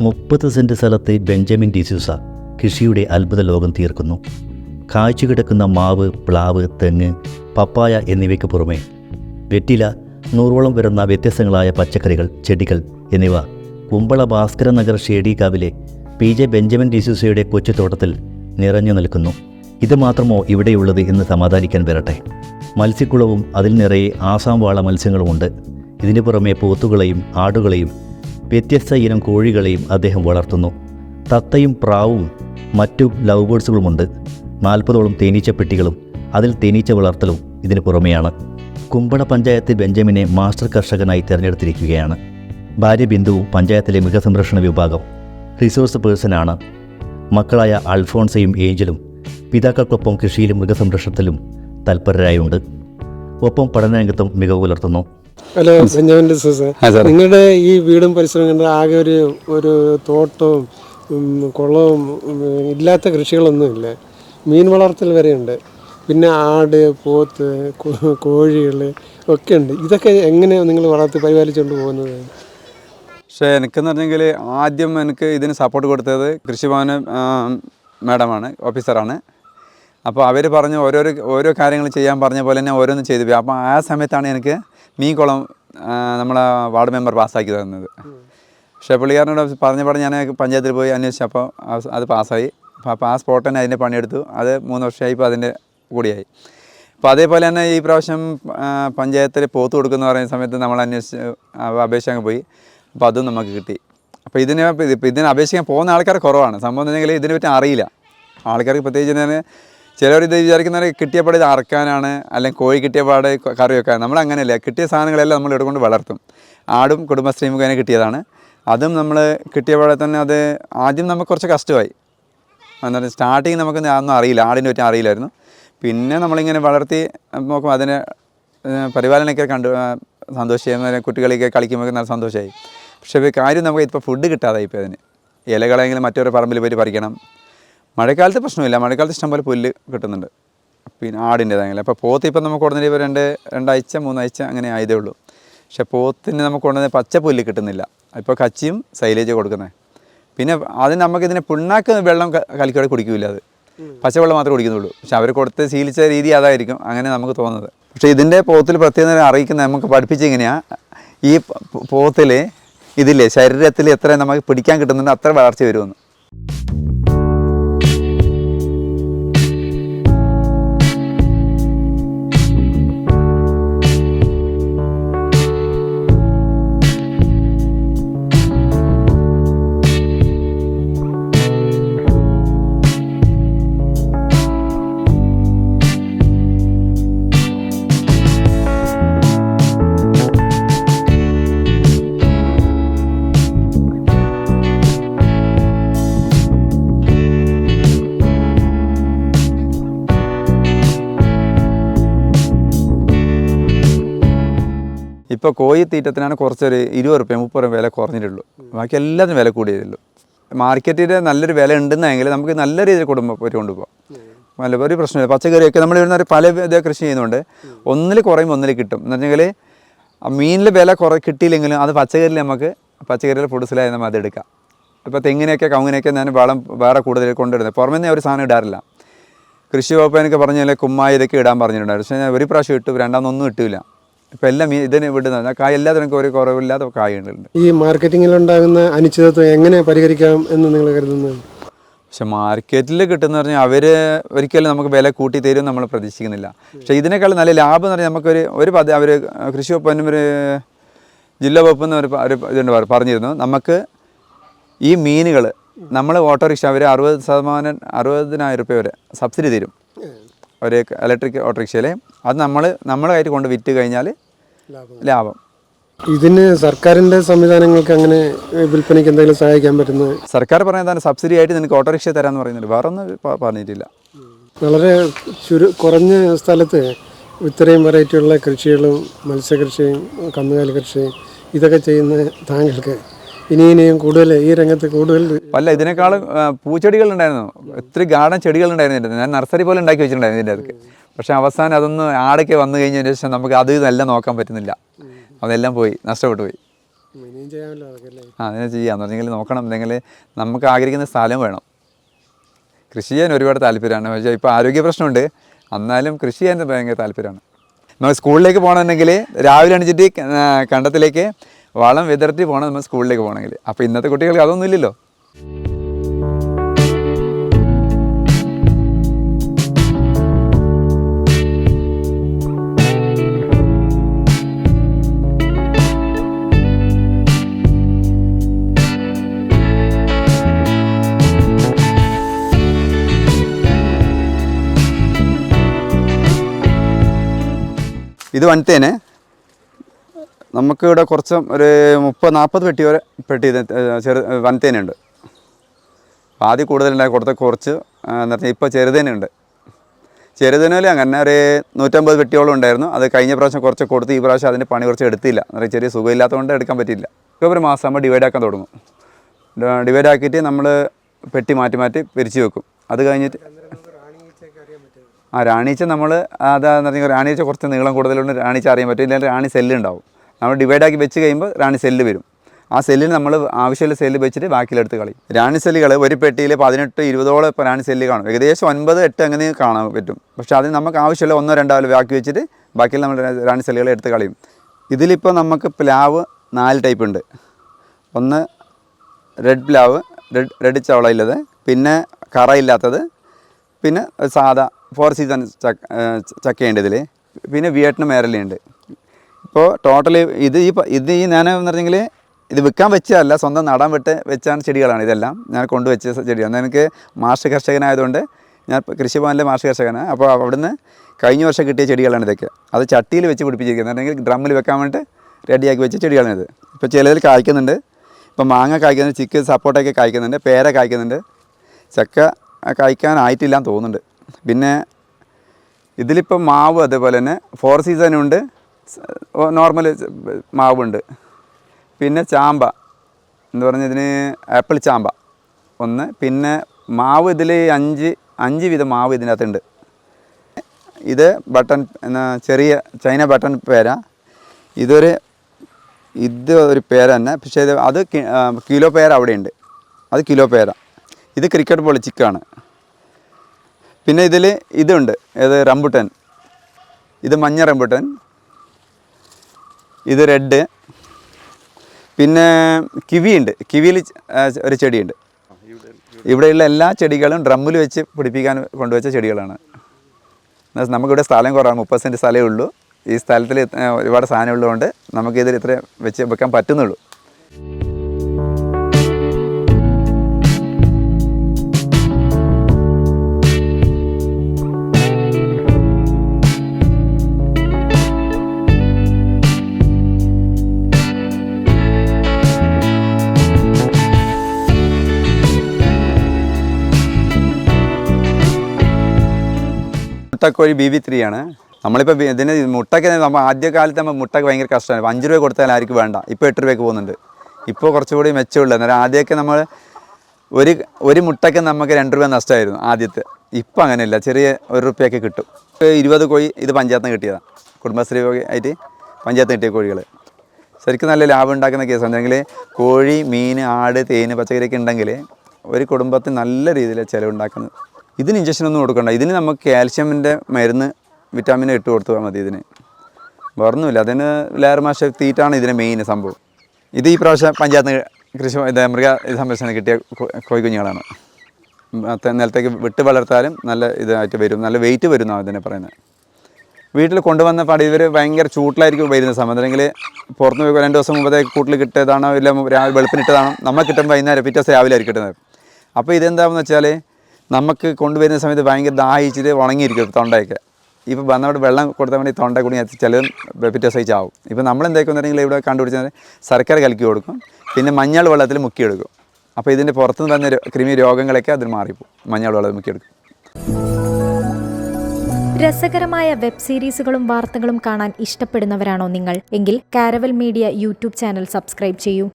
മുപ്പത് സെന്റ് സ്ഥലത്ത് ബെഞ്ചമിൻ ഡിസൂസ കൃഷിയുടെ അത്ഭുത ലോകം തീർക്കുന്നു. കാഴ്ച കിടക്കുന്ന മാവ് പ്ലാവ് തെങ്ങ് പപ്പായ എന്നിവയ്ക്ക് പുറമെ വെറ്റില നൂറോളം വരുന്ന വ്യത്യസ്തങ്ങളായ പച്ചക്കറികൾ ചെടികൾ എന്നിവ കുമ്പള ഭാസ്കര നഗർ ഷേഡികാവിലെ പി ജെ ബെഞ്ചമിൻ ഡിസൂസയുടെ കൊച്ചുതോട്ടത്തിൽ നിറഞ്ഞു നിൽക്കുന്നു. ഇത് മാത്രമോ ഇവിടെയുള്ളത് എന്ന് സമാധാനിക്കാൻ വരട്ടെ. മത്സ്യക്കുളവും അതിൽ നിറയെ ആസാം വാള മത്സ്യങ്ങളുമുണ്ട്. ഇതിനു പുറമെ പോത്തുകളെയും ആടുകളെയും വ്യത്യസ്ത ഇനം കോഴികളെയും അദ്ദേഹം വളർത്തുന്നു. തത്തയും പ്രാവും മറ്റു ലവ് ബേഡ്സുകളുമുണ്ട് നാൽപ്പതോളം തേനീച്ചപ്പെട്ടികളും അതിൽ തേനീച്ച വളർത്തലും ഇതിന് പുറമെയാണ്. കുമ്പള പഞ്ചായത്ത് ബെഞ്ചമിനെ മാസ്റ്റർ കർഷകനായി തിരഞ്ഞെടുത്തിരിക്കുകയാണ്. ഭാര്യ ബിന്ദുവും പഞ്ചായത്തിലെ മൃഗസംരക്ഷണ വിഭാഗം. റിസോഴ്സ് പേഴ്സണാണ് മക്കളായ അൽഫോൺസയും ഏഞ്ചലും പിതാക്കൾക്കൊപ്പം കൃഷിയിലും മൃഗസംരക്ഷണത്തിലും തൽപരരായുണ്ട്. ഒപ്പം പഠനരംഗത്തും മികവ് പുലർത്തുന്നു. ഹലോ ബെഞ്ചമിൻ ഡിസൂസ് നിങ്ങളുടെ ഈ വീടും പരിസരവും കണ്ട ആകെ ഒരു ഒരു തോട്ടവും കുളവും ഇല്ലാത്ത കൃഷികളൊന്നുമില്ല? മീൻ വളർത്തൽ വരെയുണ്ട്. പിന്നെ ആട് പോത്ത് കോഴികൾ ഒക്കെ ഉണ്ട്. ഇതൊക്കെ എങ്ങനെയാണ് നിങ്ങൾ വളർത്തി പരിപാലിച്ചുകൊണ്ട് പോകുന്നത്? പക്ഷേ എനിക്കെന്ന് പറഞ്ഞെങ്കിൽ ആദ്യം എനിക്ക് ഇതിന് സപ്പോർട്ട് കൊടുത്തത് കൃഷിഭവന് മാഡമാണ് ഓഫീസറാണ്. അപ്പോൾ അവർ പറഞ്ഞു ഓരോരോ ഓരോ കാര്യങ്ങൾ ചെയ്യാൻ പറഞ്ഞ പോലെ തന്നെ ഓരോന്നും ചെയ്തു. അപ്പോൾ ആ സമയത്താണ് എനിക്ക് മീൻ കുളം നമ്മളെ വാർഡ് മെമ്പർ പാസ്സാക്കി തന്നത്. പക്ഷേ പുള്ളിക്കാരനോട് പറഞ്ഞ പറഞ്ഞ് ഞാൻ പഞ്ചായത്തിൽ പോയി അന്വേഷിച്ചു അപ്പോൾ അത് പാസ്സായി. അപ്പോൾ ആ സ്പോട്ട് തന്നെ അതിന്റെ പണിയെടുത്തു. അത് മൂന്ന് വർഷമായി ഇപ്പോൾ അതിന്റെ കൂടിയായി. അപ്പോൾ അതേപോലെ തന്നെ ഈ പ്രാവശ്യം പഞ്ചായത്തിൽ പോത്ത് കൊടുക്കുന്ന പറയുന്ന സമയത്ത് നമ്മൾ അന്വേഷിച്ച് അപേക്ഷ അങ്ങ് പോയി. അപ്പോൾ അതും നമുക്ക് കിട്ടി. അപ്പോൾ ഇതിന് ഇതിന് അപേക്ഷിക്കാൻ പോകുന്ന ആൾക്കാർ കുറവാണ്. സംഭവം എന്ന് വെച്ചാൽ ഇതിനെ പറ്റി അറിയില്ല. ആൾക്കാർക്ക് പ്രത്യേകിച്ച് ഞാൻ ചിലർ ഇത് വിചാരിക്കുന്നവർ കിട്ടിയപാട് ഇത് അറക്കാനാണ് അല്ലെങ്കിൽ കോഴി കിട്ടിയപ്പാട് കറി വെക്കാൻ നമ്മൾ അങ്ങനെയല്ല. കിട്ടിയ സാധനങ്ങളെല്ലാം നമ്മൾ എടുക്കൊണ്ട് വളർത്തും. ആടും കുടുംബശ്രീ മുഖേന കിട്ടിയതാണ്. അതും നമ്മൾ കിട്ടിയപാടെ തന്നെ അത് ആദ്യം നമുക്ക് കുറച്ച് കഷ്ടമായി. എന്നാൽ സ്റ്റാർട്ടിങ് നമുക്ക് ഒന്നും അറിയില്ല. ആടിനെ പറ്റി അറിയില്ലായിരുന്നു. പിന്നെ നമ്മളിങ്ങനെ വളർത്തി നോക്കുമ്പോൾ അതിനെ പരിപാലനമൊക്കെ കണ്ടു. സന്തോഷിയായി കുട്ടികളൊക്കെ കളിക്കുമ്പോൾ നല്ല സന്തോഷമായി. പക്ഷേ കാര്യം നമുക്ക് ഇപ്പോൾ ഫുഡ് കിട്ടാതായി ഇപ്പോൾ അതിന്. ഇലകളെങ്കിലും മറ്റൊരു പറമ്പിൽ പോയി പറിക്കണം. മഴക്കാലത്ത് പ്രശ്നമില്ല. മഴക്കാലത്ത് ഇഷ്ടംപോലെ പുല്ല് കിട്ടുന്നുണ്ട്. പിന്നെ ആടിന്റേതായെങ്കിലും അപ്പോൾ പോത്ത് ഇപ്പം നമുക്ക് ഉടനെ ഇപ്പോൾ രണ്ട് രണ്ടാഴ്ച മൂന്നാഴ്ച അങ്ങനെ ആയതേ ഉള്ളൂ. പക്ഷേ പോത്തിന് നമുക്ക് ഉടനെ പച്ച പുല്ല് കിട്ടുന്നില്ല. ഇപ്പോൾ കച്ചിയും സൈലേജ് കൊടുക്കുന്നത് പിന്നെ അതിന് നമുക്ക് ഇതിനെ പിണ്ണാക്ക് വെള്ളം കലക്കിയോടെ കുടിക്കില്ല അത്. പച്ചവെള്ളം മാത്രമേ കുടിക്കുന്നുള്ളൂ. പക്ഷെ അവർ കൊടുത്ത് ശീലിച്ച രീതി അതായിരിക്കും അങ്ങനെ നമുക്ക് തോന്നുന്നത്. പക്ഷേ ഇതിന്റെ പോത്തിൽ പ്രത്യേകത അറിയിക്കുന്ന നമുക്ക് പഠിപ്പിച്ചിങ്ങനെയാണ് ഈ പോത്തിൽ ഇതില്ലേ ശരീരത്തിൽ എത്ര നമുക്ക് പിടിക്കാൻ കിട്ടുന്നുണ്ട് അത്ര വളർച്ച വരുമെന്ന്. ഇപ്പോൾ കോഴി തീറ്റത്തിനാണ് കുറച്ചൊരു ഇരുപത് റുപ്യ മുപ്പത് റുപ്യ വില കുറഞ്ഞിട്ടുള്ളൂ. ബാക്കി എല്ലാത്തിനും വില കൂടിയതുള്ളൂ മാർക്കറ്റിൽ നല്ലൊരു വില ഉണ്ടെന്നെങ്കിൽ നമുക്ക് നല്ല രീതിയിൽ കുടുംബം പോയി കൊണ്ടുപോകാം. നല്ല ഒരു പ്രശ്നമില്ല. പച്ചക്കറിയൊക്കെ നമ്മൾ ഇവിടുന്ന് പല ഇത് കൃഷി ചെയ്യുന്നുണ്ട്. ഒന്നിൽ കുറയും ഒന്നിൽ കിട്ടും. എന്ന് പറഞ്ഞെങ്കിൽ മീനിൽ വില കുറ കിട്ടിയില്ലെങ്കിലും അത് പച്ചക്കറിയിൽ നമുക്ക് പച്ചക്കറിയിൽ പൊടിസിലായി നമ്മൾ അതെടുക്കാം ഇപ്പോൾ തെങ്ങിനെയൊക്കെ കവുങ്ങിനെയൊക്കെ ഞാൻ വളം വേറെ കൂടുതൽ കൊണ്ടുവരുന്നത്. പുറമേ ഒരു സാധനം ഇടാറില്ല. കൃഷി വകുപ്പ് എനിക്ക് പറഞ്ഞാൽ കുമ്മായി ഇതൊക്കെ ഇടാൻ പറഞ്ഞിട്ടുണ്ടായിരുന്നു. പക്ഷേ ഞാൻ ഒരു പ്രാവശ്യം ഇട്ടു രണ്ടാമതൊന്നും ഇട്ടില്ല. ഇപ്പം എല്ലാം മീ ഇതിന് വിടുന്നത് കായ എല്ലാത്തിനും ഒരു കുറവില്ലാതെ കായുണ്ട് ഈ മാർക്കറ്റിങ്ങിലുണ്ടാകുന്ന അനിശ്ചിതത്വം എങ്ങനെ പരിഹരിക്കാം എന്ന് നിങ്ങൾ കരുതുന്നത്? പക്ഷെ മാർക്കറ്റിൽ കിട്ടുന്ന പറഞ്ഞാൽ അവർ ഒരിക്കലും നമുക്ക് വില കൂട്ടി തരും നമ്മൾ പ്രതീക്ഷിക്കുന്നില്ല. പക്ഷേ ഇതിനേക്കാൾ നല്ല ലാഭം എന്ന് പറഞ്ഞാൽ നമുക്കൊരു ഒരു പദ്ധതി അവർ കൃഷി വകുപ്പിനും ഒരു ജില്ലാ വകുപ്പ് എന്ന് ഒരു ഒരു ഇതുണ്ട് പറഞ്ഞിരുന്നു. നമുക്ക് ഈ മീനുകൾ നമ്മൾ ഓട്ടോറിക്ഷ അവർ അറുപത് ശതമാനം അറുപതിനായിരം രൂപ വരെ സബ്സിഡി തരും. ഒരു ഇലക്ട്രിക് ഓട്ടോറിക്ഷയിൽ അത് നമ്മൾ നമ്മളായിട്ട് കൊണ്ട് വിറ്റ് കഴിഞ്ഞാൽ ലാഭം. ഇതിന് സർക്കാരിന്റെ സംവിധാനങ്ങൾക്ക് അങ്ങനെ വിൽപ്പനയ്ക്ക് എന്തെങ്കിലും സഹായിക്കാൻ പറ്റുന്നത് സർക്കാർ പറയുന്നതാണ് സബ്സിഡി ആയിട്ട് നിനക്ക് ഓട്ടോറിക്ഷ തരാമെന്ന് പറയുന്നുണ്ട്. വേറെ ഒന്നും പറഞ്ഞിട്ടില്ല. വളരെ ചുരു കുറഞ്ഞ സ്ഥലത്ത് ഇത്രയും വെറൈറ്റിയുള്ള കൃഷികളും മത്സ്യകൃഷിയും കന്നുകാലി കൃഷിയും ഇതൊക്കെ ചെയ്യുന്ന താങ്കൾക്ക് ഇനി ഇനിയും കൂടുതൽ ഈ രംഗത്ത് കൂടുതൽ അല്ല ഇതിനേക്കാളും പൂച്ചെടികൾ ഉണ്ടായിരുന്നു ഒത്തിരി ഗാർഡൻ ചെടികൾ ഉണ്ടായിരുന്നു ഞാൻ നഴ്സറി പോലെ ഉണ്ടാക്കി വെച്ചിട്ടുണ്ടായിരുന്നു ഇതിന്റെ അടുത്ത് പക്ഷേ അവസാനം അതൊന്ന് ആടൊക്കെ വന്നു കഴിഞ്ഞതിന് ശേഷം നമുക്ക് അത് ഇതെല്ലാം നോക്കാൻ പറ്റുന്നില്ല. അതെല്ലാം പോയി നഷ്ടപ്പെട്ടു പോയി ആ അതിനെ ചെയ്യാന്ന് പറഞ്ഞെങ്കിൽ നോക്കണം. എന്തെങ്കിൽ നമുക്ക് ആഗ്രഹിക്കുന്ന സ്ഥലം വേണം. കൃഷി ചെയ്യാൻ ഒരുപാട് താല്പര്യമാണ്. പക്ഷേ ഇപ്പോൾ ആരോഗ്യ പ്രശ്നമുണ്ട്. എന്നാലും കൃഷി ചെയ്യാൻ ഭയങ്കര താല്പര്യമാണ്. നമ്മൾ സ്കൂളിലേക്ക് പോകണമെന്നുണ്ടെങ്കിൽ രാവിലെ അണിച്ചിട്ട് കണ്ടത്തിലേക്ക് വളം വിതർത്തി പോകണം നമ്മൾ സ്കൂളിലേക്ക് പോകണമെങ്കിൽ. അപ്പോൾ ഇന്നത്തെ കുട്ടികൾക്ക് അതൊന്നും ഇല്ലല്ലോ. ഇത് വനിത്തേനെ നമുക്ക് ഇവിടെ കുറച്ച് ഒരു മുപ്പത് നാൽപ്പത് പെട്ടി വരെ പെട്ടി ചെറു വനത്തേനുണ്ട് ആദ്യം കൂടുതലുണ്ടായി കൊടുത്ത കുറച്ച് എന്ന് പറഞ്ഞാൽ ഇപ്പോൾ ചെറുതേനുണ്ട്. ചെറുതേനയിൽ അങ്ങനെ ഒരു നൂറ്റമ്പത് പെട്ടിയോളം ഉണ്ടായിരുന്നു. അത് കഴിഞ്ഞ പ്രാവശ്യം കുറച്ച് കൊടുത്ത് ഈ പ്രാവശ്യം അതിന്റെ പണി കുറച്ച് എടുത്തില്ല. എന്ന് പറഞ്ഞാൽ ചെറിയ സുഖമില്ലാത്തതുകൊണ്ട് എടുക്കാൻ പറ്റിയില്ല. ഇപ്പോൾ ഒരു മാസം ആകുമ്പോൾ ഡിവൈഡ് ആക്കാൻ തുടങ്ങും. ഡിവൈഡ് ആക്കിയിട്ട് നമ്മൾ പെട്ടി മാറ്റി മാറ്റി പിരിച്ചു വെക്കും. അത് കഴിഞ്ഞിട്ട് ആ റാണീച്ച നമ്മൾ അതാന്ന് പറഞ്ഞാൽ റാണീച്ച കുറച്ച് നീളം കൂടുതലുണ്ട്. റാണീച്ച അറിയാൻ പറ്റും. ഇല്ലെങ്കിൽ റാണി സെല്ല് ഉണ്ടാവും. നമ്മൾ ഡിവൈഡ് ആക്കി വെച്ച് കഴിയുമ്പോൾ റാണി സെല്ല് വരും. ആ സെല്ലിൽ നമ്മൾ ആവശ്യമുള്ള സെല്ല് വെച്ചിട്ട് ബാക്കിയിലെടുത്ത് കളയും. റാണി സെല്ലുകൾ ഒരു പെട്ടിയിൽ പതിനെട്ട് ഇരുപതോളം റാണി സെല്ല് കാണും. ഏകദേശം ഒൻപത് എട്ട് അങ്ങനെ കാണാൻ പറ്റും. പക്ഷേ അതിന് നമുക്ക് ആവശ്യമുള്ള ഒന്നോ രണ്ടോ ബാക്കി വെച്ചിട്ട് ബാക്കിയിൽ നമ്മൾ റാണി സെല്ലുകൾ എടുത്ത് കളയും. ഇതിലിപ്പോൾ നമുക്ക് പ്ലാവ് നാല് ടൈപ്പ് ഉണ്ട്. ഒന്ന് റെഡ് പ്ലാവ് റെഡ് റെഡ് ചവളയില്ലത്. പിന്നെ കറയില്ലാത്തത് പിന്നെ സാധാ ഫോർ സീസൺ ചക്ക ചക്കയുണ്ട് ഇതിൽ പിന്നെ വിയറ്റ്നം മേരലുണ്ട് ഇപ്പോൾ ടോട്ടലി ഇത് ഈ ഇത് ഈ ഞാൻ എന്ന് പറഞ്ഞെങ്കിൽ ഇത് വിൽക്കാൻ വെച്ചതല്ല സ്വന്തം നടാൻ വിട്ട് വെച്ചാണ് ചെടികളാണ് ഇതെല്ലാം. ഞാൻ കൊണ്ടുവച്ച ചെടിയാണ്. എനിക്ക് മാർഷ കർഷകനായതുകൊണ്ട് ഞാൻ കൃഷിഭവനിലെ മാർഷ കർഷകനാണ്. അപ്പോൾ അവിടുന്ന് കഴിഞ്ഞ വർഷം കിട്ടിയ ചെടികളാണ് ഇതൊക്കെ. അത് ചട്ടിയിൽ വെച്ച് പിടിപ്പിച്ചിരിക്കുന്നത്. അല്ലെങ്കിൽ ഡ്രമ്മിൽ വെക്കാൻ വേണ്ടിയിട്ട് റെഡിയാക്കി വെച്ച ചെടികളാണിത് ഇപ്പോൾ ചിലതിൽ കായ്ക്കുന്നുണ്ട്. ഇപ്പോൾ മാങ്ങ കായ്ക്കുന്നുണ്ട് ചിക്ക് സപ്പോർട്ടൊക്കെ കായ്ക്കുന്നുണ്ട് പേര കായ്ക്കുന്നുണ്ട്. ചക്ക കായ്ക്കാനായിട്ടില്ല എന്ന് തോന്നുന്നുണ്ട്. പിന്നെ ഇതിലിപ്പോൾ മാവ് അതുപോലെ തന്നെ ഫോർ സീസണുണ്ട് നോർമൽ മാവുണ്ട്. പിന്നെ ചാമ്പ എന്ന് പറഞ്ഞാൽ ഇതിന് ആപ്പിൾ ചാമ്പ. ഒന്ന് പിന്നെ മാവ് ഇതിൽ അഞ്ച് അഞ്ച് വിധം മാവ് ഇതിനകത്തുണ്ട്. ഇത് ബട്ടൺ ചെറിയ ചൈന ബട്ടൺ പേര. ഇതൊരു ഇത് ഒരു പേര തന്നെ. പക്ഷേ ഇത് അത് കിലോ പേര അവിടെയുണ്ട്. അത് കിലോ പേര. ഇത് ക്രിക്കറ്റ് ബോൾ ചിക്കാണ് പിന്നെ ഇതിൽ ഇതുണ്ട്. ഏത് റംബുട്ടൻ. ഇത് മഞ്ഞ റംബുട്ടൻ. ഇത് റെഡ്. പിന്നെ കിവി ഉണ്ട്. കിവിയിൽ ഒരു ചെടിയുണ്ട്. ഇവിടെയുള്ള എല്ലാ ചെടികളും ഡ്രമ്മിൽ വെച്ച് പിടിപ്പിക്കാൻ കൊണ്ടുവച്ച ചെടികളാണ്. നമുക്കിവിടെ സ്ഥലം കുറവാണ് മുപ്പത് സെന്റ് സ്ഥലമേ ഉള്ളൂ. ഈ സ്ഥലത്തിൽ ഒരുപാട് സാധനം ഉള്ളതുകൊണ്ട് നമുക്കിതിൽ ഇത്ര വെച്ച് വെക്കാൻ പറ്റുന്നുള്ളൂ. മുട്ടക്കോഴി ബി ബി ത്രീ ആണ്. നമ്മളിപ്പോൾ ഇതിന് മുട്ടയ്ക്ക് നമ്മൾ ആദ്യകാലത്ത് നമ്മൾ മുട്ടയ്ക്ക് ഭയങ്കര കഷ്ടമാണ്. അഞ്ച് രൂപ കൊടുത്താൽ ആർക്കും വേണ്ട. ഇപ്പോൾ എട്ട് രൂപയ്ക്ക് പോകുന്നുണ്ട്. ഇപ്പോൾ കുറച്ചുകൂടി മെച്ചമുള്ളത് അന്നേരം ആദ്യമൊക്കെ നമ്മൾ ഒരു ഒരു മുട്ടയ്ക്ക് നമുക്ക് രണ്ട് രൂപ നഷ്ടമായിരുന്നു ആദ്യത്തെ. ഇപ്പം അങ്ങനെയല്ല. ചെറിയ ഒരു റുപ്യൊക്കെ കിട്ടും. ഇരുപത് കോഴി ഇത് പഞ്ചായത്ത് കിട്ടിയതാണ് കുടുംബശ്രീ ആയിട്ട് പഞ്ചായത്ത് കിട്ടിയ കോഴികൾ ശരിക്കും നല്ല ലാഭം ഉണ്ടാക്കുന്ന കേസ് ഉണ്ടെങ്കിൽ കോഴി മീൻ ആട് തേന് പച്ചക്കറിയൊക്കെ ഉണ്ടെങ്കിൽ ഒരു കുടുംബത്തിന് നല്ല രീതിയിൽ ചിലവുണ്ടാക്കുന്നത്. ഇതിന് ഇഞ്ചക്ഷൻ ഒന്നും കൊടുക്കണ്ട. ഇതിന് നമുക്ക് കാൽഷ്യമിന്റെ മരുന്ന് വിറ്റാമിൻ ഇട്ട് കൊടുത്താൽ മതി ഇതിന്. വേറൊന്നുമില്ല. അതിന് ലെയർ മാഷ തീറ്റാണ് ഇതിന് മെയിൻ സംഭവം. ഇത് ഈ പ്രാവശ്യം പഞ്ചായത്ത് കൃഷി ഇത് മൃഗ സംരക്ഷണം കിട്ടിയ കോഴി കോഴിക്കുഞ്ഞുങ്ങളാണ് നിലത്തേക്ക് വിട്ട് വളർത്താലും നല്ല ഇതായിട്ട് വരും. നല്ല വെയിറ്റ് വരും അതിനെ പറയുന്നത്. വീട്ടിൽ കൊണ്ടുവന്ന പാട് ഇവർ ഭയങ്കര ചൂട്ടിലായിരിക്കും വരുന്ന സമയം അല്ലെങ്കിൽ പുറത്ത് പോയി രണ്ട് ദിവസം മുമ്പത്തെ കൂട്ടിൽ കിട്ടിയതാണോ ഇല്ല രാവിലെ വെളുപ്പിനിട്ടതാണോ നമ്മൾ കിട്ടുമ്പോൾ വൈകുന്നേരം പിറ്റേ ദിവസം രാവിലെ ആയിരിക്കും കിട്ടുന്നത്. അപ്പോൾ ഇതെന്താണെന്ന് വെച്ചാൽ നമുക്ക് കൊണ്ടുവരുന്ന സമയത്ത് ഭയങ്കര ദാഹിച്ചിട്ട് ഉണങ്ങിയിരിക്കും തൊണ്ടയൊക്കെ. ഇപ്പോൾ വന്നവിടെ വെള്ളം കൊടുത്താൽ വേണ്ടി തൊണ്ട കൂടി ചിലതും പിറ്റേ ആവും ഇപ്പോൾ നമ്മൾ എന്താക്കുന്നുണ്ടെങ്കിൽ ഇവിടെ കണ്ടുപിടിച്ചാൽ സർക്കാർ കലക്കി കൊടുക്കും പിന്നെ മഞ്ഞൾ വെള്ളത്തിൽ മുക്കിയെടുക്കും അപ്പോൾ ഇതിന്റെ പുറത്തുനിന്ന് വന്ന ക്രിമി രോഗങ്ങളൊക്കെ അതിന് മാറിപ്പോവും. മഞ്ഞൾ വെള്ളത്തിൽ മുക്കിയെടുക്കും രസകരമായ വെബ് സീരീസുകളും വാർത്തകളും കാണാൻ ഇഷ്ടപ്പെടുന്നവരാണോ നിങ്ങൾ? എങ്കിൽ Caravel media YouTube channel subscribe ചെയ്യൂ.